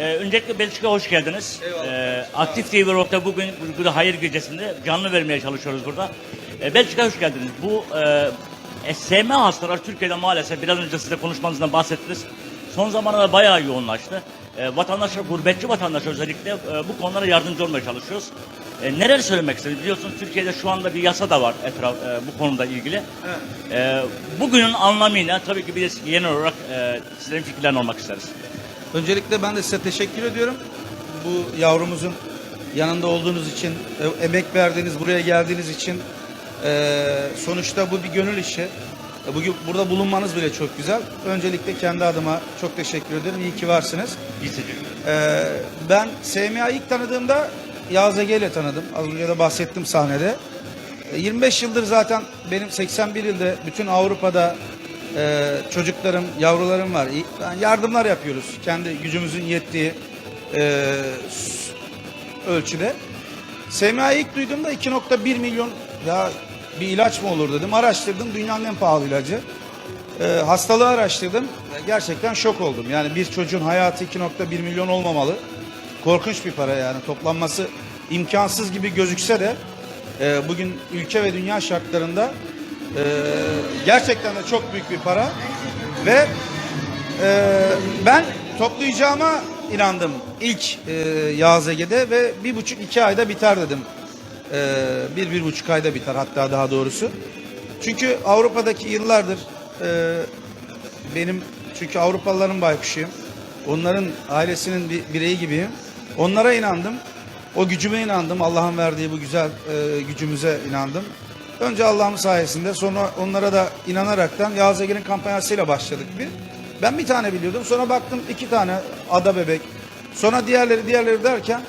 Ee, öncelikle Belçika'ya hoş geldiniz. Eyvallah. Ee, Aktif TV Rock'ta bugün burada hayır gecesinde canlı vermeye çalışıyoruz burada. Ee, Belçika'ya hoş geldiniz. Bu e, SM hastaları Türkiye'de maalesef biraz önce size konuşmanızdan bahsettiniz. Son zamanlarda bayağı yoğunlaştı. Ee, vatandaşlar, gurbetçi vatandaşlar özellikle e, bu konulara yardımcı olmaya çalışıyoruz. E, neler söylemek istedim? Biliyorsunuz Türkiye'de şu anda bir yasa da var etraf, e, bu konuda ilgili. E, bugünün anlamıyla tabii ki biz genel olarak e, sizlerin fikirlerini almak isteriz. Öncelikle ben de size teşekkür ediyorum. Bu yavrumuzun yanında olduğunuz için, e, emek verdiğiniz, buraya geldiğiniz için e, sonuçta bu bir gönül işi. E, Bugün burada bulunmanız bile çok güzel. Öncelikle kendi adıma çok teşekkür ederim. İyi ki varsınız. Biz teşekkür. Ee, ben SMA'yı ilk tanıdığımda Yağız Ege ile tanıdım. Az önce de bahsettim sahnede. Ee, 25 yıldır zaten benim 81 ilde bütün Avrupa'da e, çocuklarım, yavrularım var. Yani yardımlar yapıyoruz. Kendi gücümüzün yettiği e, ölçüde. SMA'yı ilk duyduğumda 2.1 milyon ya bir ilaç mı olur dedim. Araştırdım. Dünyanın en pahalı ilacı. Ee, hastalığı araştırdım. Gerçekten şok oldum. Yani bir çocuğun hayatı 2.1 milyon olmamalı. Korkunç bir para yani. Toplanması imkansız gibi gözükse de e, bugün ülke ve dünya şartlarında e, gerçekten de çok büyük bir para. Ve e, ben toplayacağıma inandım ilk e, Yağız Ege'de ve bir buçuk iki ayda biter dedim. E, bir bir buçuk ayda biter hatta daha doğrusu. Çünkü Avrupa'daki yıllardır e, benim çünkü Avrupalıların baykuşuyum. Onların ailesinin bir bireyi gibiyim. Onlara inandım. O gücüme inandım. Allah'ın verdiği bu güzel e, gücümüze inandım. Önce Allah'ın sayesinde sonra onlara da inanaraktan Yağız Ege'nin kampanyasıyla başladık bir. Ben bir tane biliyordum. Sonra baktım iki tane ada bebek. Sonra diğerleri diğerleri derken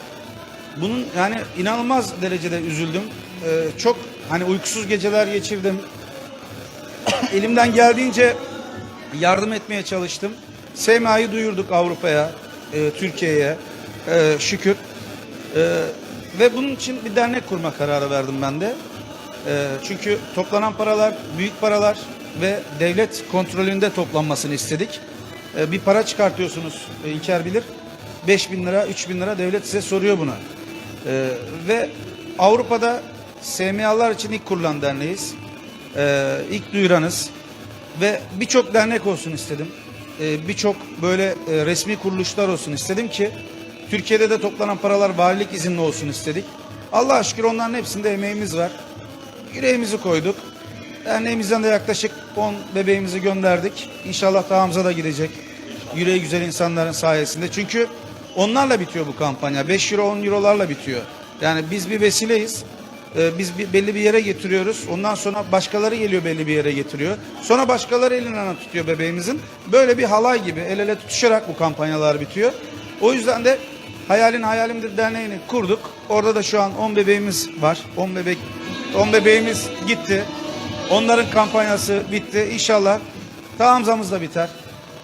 bunun yani inanılmaz derecede üzüldüm. Ee, çok hani uykusuz geceler geçirdim. Elimden geldiğince yardım etmeye çalıştım. SMA'yı duyurduk Avrupa'ya, e, Türkiye'ye e, şükür. E, ve bunun için bir dernek kurma kararı verdim ben de. E, çünkü toplanan paralar büyük paralar ve devlet kontrolünde toplanmasını istedik. E, bir para çıkartıyorsunuz e, İlker bilir. 5 bin lira, 3 bin lira devlet size soruyor bunu. E, ve Avrupa'da SMA'lar için ilk kurulan derneğiz. İlk duyuranız ve birçok dernek olsun istedim. Ee, birçok böyle e, resmi kuruluşlar olsun istedim ki Türkiye'de de toplanan paralar valilik izinli olsun istedik. Allah'a şükür onların hepsinde emeğimiz var. Yüreğimizi koyduk. Derneğimizden de yaklaşık 10 bebeğimizi gönderdik. İnşallah Hamza da gidecek. Yüreği güzel insanların sayesinde. Çünkü onlarla bitiyor bu kampanya. 5 euro 10 eurolarla bitiyor. Yani biz bir vesileyiz. Ee, biz bir, belli bir yere getiriyoruz. Ondan sonra başkaları geliyor belli bir yere getiriyor. Sonra başkaları elinden tutuyor bebeğimizin. Böyle bir halay gibi el ele tutuşarak bu kampanyalar bitiyor. O yüzden de Hayalin Hayalimdir Derneği'ni kurduk. Orada da şu an 10 bebeğimiz var. 10 bebek 10 bebeğimiz gitti. Onların kampanyası bitti. İnşallah Hamzamız da biter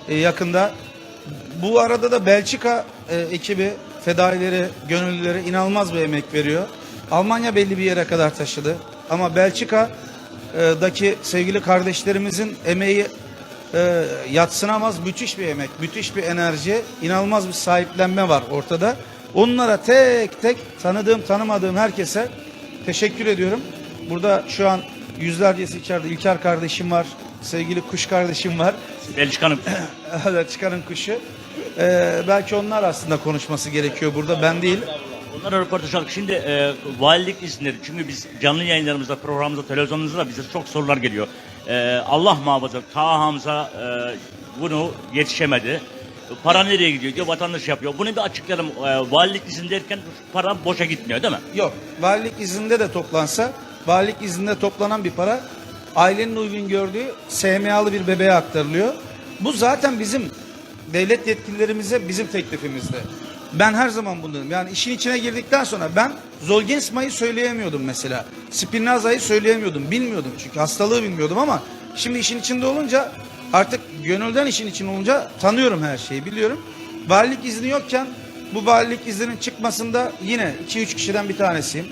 e, yakında. Bu arada da Belçika e, ekibi fedaileri, gönüllüleri inanılmaz bir emek veriyor. Almanya belli bir yere kadar taşıdı. Ama Belçika'daki sevgili kardeşlerimizin emeği e, yatsınamaz müthiş bir emek, müthiş bir enerji, inanılmaz bir sahiplenme var ortada. Onlara tek tek tanıdığım, tanımadığım herkese teşekkür ediyorum. Burada şu an yüzlercesi içeride İlker kardeşim var, sevgili kuş kardeşim var. Belçika'nın Evet çıkarın kuşu. Ee, belki onlar aslında konuşması gerekiyor burada ben değil. Onlara röportaj aldık. Şimdi e, valilik izinleri. Çünkü biz canlı yayınlarımızda, programımızda, televizyonumuzda da bize çok sorular geliyor. E, Allah muhafaza, Ta Hamza e, bunu yetişemedi. Para nereye gidiyor diyor, vatandaş yapıyor. Bunu bir açıklayalım. E, valilik izin derken para boşa gitmiyor değil mi? Yok valilik izinde de toplansa valilik izinde toplanan bir para ailenin uygun gördüğü SMA'lı bir bebeğe aktarılıyor. Bu zaten bizim devlet yetkililerimize bizim teklifimizde. Ben her zaman bunu dedim. Yani işin içine girdikten sonra ben Zolgensma'yı söyleyemiyordum mesela. Spinraza'yı söyleyemiyordum. Bilmiyordum çünkü hastalığı bilmiyordum ama şimdi işin içinde olunca artık gönülden işin için olunca tanıyorum her şeyi biliyorum. Valilik izni yokken bu valilik izninin çıkmasında yine 2-3 kişiden bir tanesiyim.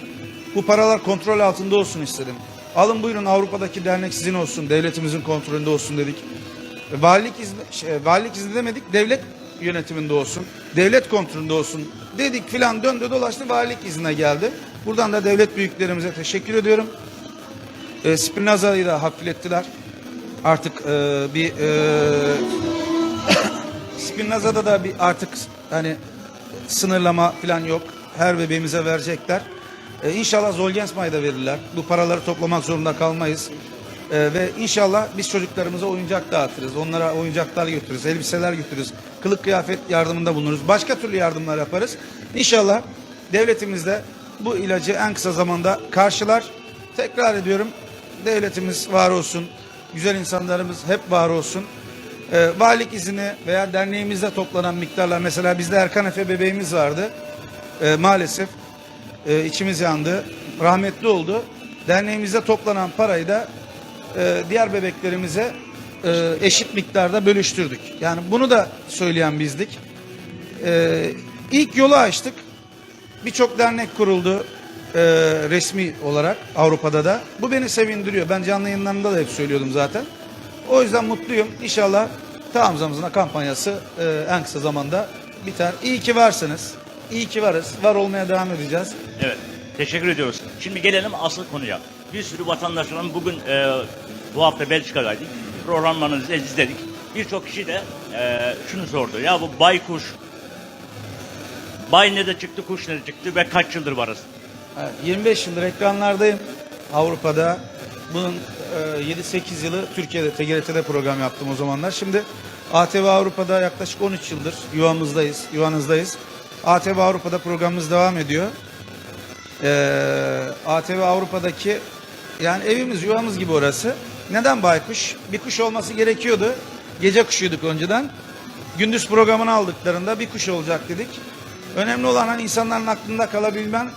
Bu paralar kontrol altında olsun istedim. Alın buyurun Avrupa'daki dernek sizin olsun, devletimizin kontrolünde olsun dedik. E, Valilik izni, şey, valilik izni demedik, devlet yönetiminde olsun, devlet kontrolünde olsun dedik filan döndü dolaştı valilik iznine geldi. Buradan da devlet büyüklerimize teşekkür ediyorum. E, Spinaza'yı da hafiflettiler. Artık e, bir e, Spinaza'da da bir artık hani sınırlama falan yok. Her bebeğimize verecekler. E, inşallah Zolgensma'yı da verirler. Bu paraları toplamak zorunda kalmayız. E, ve inşallah biz çocuklarımıza oyuncak dağıtırız. Onlara oyuncaklar götürürüz, elbiseler götürürüz. Kılık kıyafet yardımında bulunuruz. Başka türlü yardımlar yaparız. İnşallah devletimiz de bu ilacı en kısa zamanda karşılar. Tekrar ediyorum devletimiz var olsun. Güzel insanlarımız hep var olsun. E, valilik izini veya derneğimizde toplanan miktarlar mesela bizde Erkan Efe bebeğimiz vardı. E, maalesef e, içimiz yandı. Rahmetli oldu. Derneğimizde toplanan parayı da e, diğer bebeklerimize e, eşit miktarda bölüştürdük. Yani bunu da söyleyen bizdik. E, ilk yolu açtık. Birçok dernek kuruldu e, resmi olarak Avrupa'da da. Bu beni sevindiriyor. Ben canlı yayınlarında da hep söylüyordum zaten. O yüzden mutluyum. İnşallah Tamam Zamzına kampanyası e, en kısa zamanda biter. İyi ki varsınız. İyi ki varız. Var olmaya devam edeceğiz. Evet. Teşekkür ediyoruz. Şimdi gelelim asıl konuya. Bir sürü vatandaşların bugün e, bu hafta Belçika'daydık. Programlarınızı izledik. Birçok kişi de e, şunu sordu. Ya bu baykuş Bay ne de çıktı, kuş ne de çıktı ve kaç yıldır varız? Evet, 25 yıldır ekranlardayım Avrupa'da. Bunun e, 7-8 yılı Türkiye'de TGRT'de program yaptım o zamanlar. Şimdi ATV Avrupa'da yaklaşık 13 yıldır yuvamızdayız, yuvanızdayız. ATV Avrupa'da programımız devam ediyor. Ee, ATV Avrupa'daki yani evimiz yuvamız gibi orası. Neden baykuş? Bir kuş olması gerekiyordu. Gece kuşuyduk önceden. Gündüz programını aldıklarında bir kuş olacak dedik. Önemli olan hani insanların aklında kalabilmen.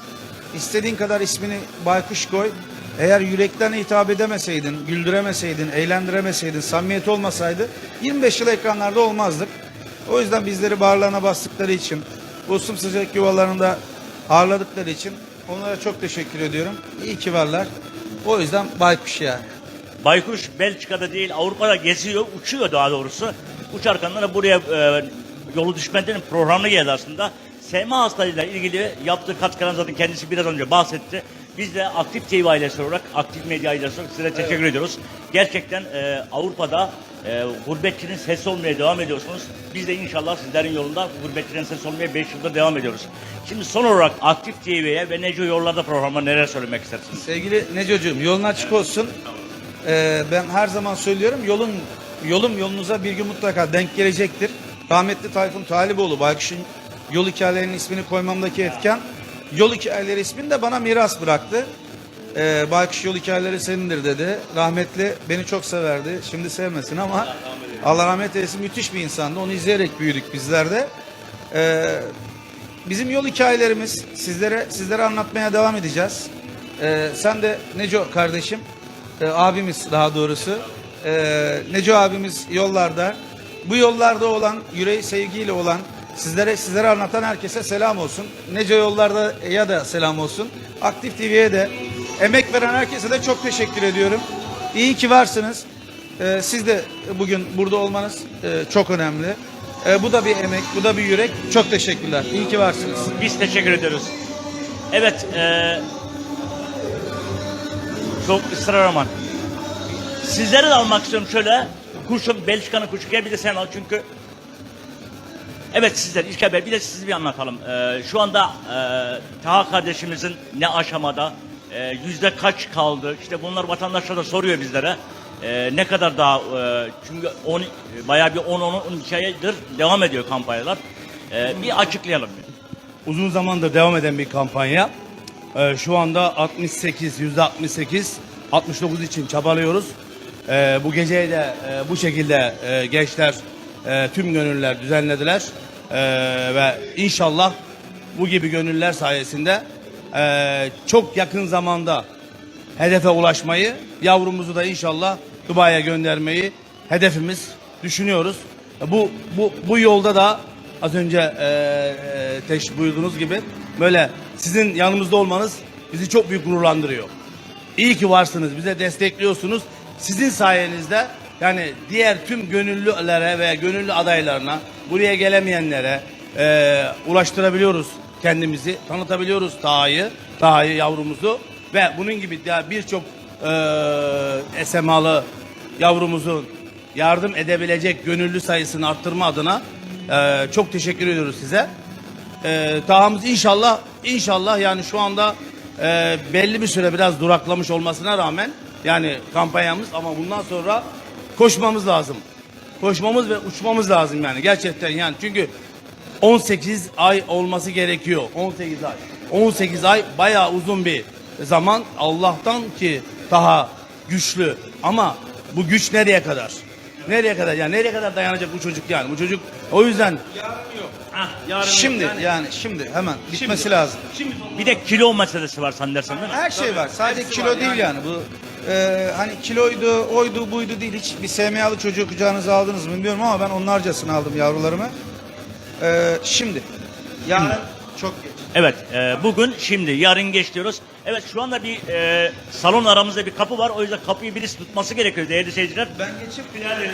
İstediğin kadar ismini baykuş koy. Eğer yürekten hitap edemeseydin, güldüremeseydin, eğlendiremeseydin, samimiyet olmasaydı 25 yıl ekranlarda olmazdık. O yüzden bizleri bağırlarına bastıkları için, bu sıcak yuvalarında ağırladıkları için onlara çok teşekkür ediyorum. İyi ki varlar. O yüzden baykuş yani. Baykuş Belçika'da değil Avrupa'da geziyor, uçuyor daha doğrusu. Uçarken de buraya e, yolu düşmeden programına geldi aslında. SMA hastalığıyla ilgili yaptığı katkıdan zaten kendisi biraz önce bahsetti. Biz de Aktif TV ailesi olarak, Aktif Medya ailesi olarak size teşekkür ediyoruz. Gerçekten e, Avrupa'da e, gurbetçinin sesi olmaya devam ediyorsunuz. Biz de inşallah sizlerin yolunda gurbetçinin sesi olmaya 5 yıldır devam ediyoruz. Şimdi son olarak Aktif TV'ye ve Neco Yollarda programına neler söylemek istersiniz? Sevgili Necocuğum yolun açık olsun. Ee, ben her zaman söylüyorum yolun yolum yolunuza bir gün mutlaka denk gelecektir. Rahmetli Tayfun Taliboğlu Baykuş'un yol hikayelerinin ismini koymamdaki etken yol hikayeleri ismini de bana miras bıraktı. Ee, Baykuş yol hikayeleri senindir dedi. Rahmetli beni çok severdi. Şimdi sevmesin ama Allah rahmet eylesin müthiş bir insandı. Onu izleyerek büyüdük bizler de. Ee, Bizim yol hikayelerimiz sizlere sizlere anlatmaya devam edeceğiz. Ee, sen de Neco kardeşim, e, abimiz daha doğrusu. Ee, Neco abimiz yollarda. Bu yollarda olan, yüreği sevgiyle olan, sizlere sizlere anlatan herkese selam olsun. Neco yollarda ya da selam olsun. Aktif TV'ye de emek veren herkese de çok teşekkür ediyorum. İyi ki varsınız. Ee, siz de bugün burada olmanız e, çok önemli. Ee, bu da bir emek, bu da bir yürek. Çok teşekkürler. İyi ki varsınız. Biz teşekkür ediyoruz. Evet, eee çok ısrar aman. Sizleri de almak istiyorum şöyle. Kuşum, Belçika'nın kuşu. Gel bir de sen al çünkü. Evet sizler, İlker Bey bir de sizi bir anlatalım. Eee, şu anda eee Taha kardeşimizin ne aşamada, eee, yüzde kaç kaldı? İşte bunlar vatandaşlar da soruyor bizlere. Eee, ne kadar daha, eee, çünkü on, bayağı bir 10-12 aydır devam ediyor kampanyalar. Eee, bir açıklayalım. uzun zamandır devam eden bir kampanya. Ee, şu anda 68, yüzde 68, 69 için çabalıyoruz. Ee, bu geceyi de e, bu şekilde e, gençler, e, tüm gönüller düzenlediler. Ee, ve inşallah bu gibi gönüller sayesinde e, çok yakın zamanda hedefe ulaşmayı, yavrumuzu da inşallah Dubai'ye göndermeyi hedefimiz düşünüyoruz. Bu bu bu yolda da az önce e, e, teş buyurduğunuz gibi böyle sizin yanımızda olmanız bizi çok büyük gururlandırıyor. İyi ki varsınız, bize destekliyorsunuz. Sizin sayenizde yani diğer tüm gönüllülere ve gönüllü adaylarına buraya gelemeyenlere e, ulaştırabiliyoruz kendimizi, tanıtabiliyoruz Taha'yı, Taha'yı yavrumuzu ve bunun gibi ya birçok e, SMA'lı yavrumuzun yardım edebilecek gönüllü sayısını arttırma adına e, çok teşekkür ediyoruz size. E, Taha'mız inşallah inşallah yani şu anda e, belli bir süre biraz duraklamış olmasına rağmen yani kampanyamız ama bundan sonra koşmamız lazım. Koşmamız ve uçmamız lazım yani gerçekten yani çünkü 18 ay olması gerekiyor. 18 ay. 18 ay bayağı uzun bir zaman. Allah'tan ki daha güçlü. Ama bu güç nereye kadar? Nereye kadar? Yani nereye kadar dayanacak bu çocuk yani? Bu çocuk o yüzden Ah, yarın Şimdi yani- yani şimdi hemen bitmesi lazım. Şimdi bir de kilo meselesi var zannedersem değil mi? Her şey var. Sadece hepsi kilo var değil yani. yani. Bu e, hani kiloydu, oydu, buydu değil. Hiç bir SMA'lı çocuğu kucağınıza aldınız mı bilmiyorum ama ben onlarcasını aldım yavrularımı. E, şimdi yarın çok geç. Evet, e, bugün şimdi, yarın geç diyoruz. Evet, şu anda bir e, salon aramızda bir kapı var. O yüzden kapıyı birisi tutması gerekiyor değerli seyirciler. Ben geçip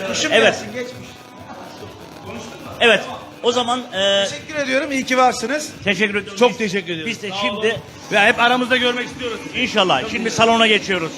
kuşum Evet. gelsin geçmiş. Evet, o zaman e, Teşekkür ediyorum. İyi ki varsınız. teşekkür ediyoruz. çok teşekkür ediyoruz. Biz de şimdi ve hep aramızda görmek istiyoruz. inşallah şimdi salona geçiyoruz.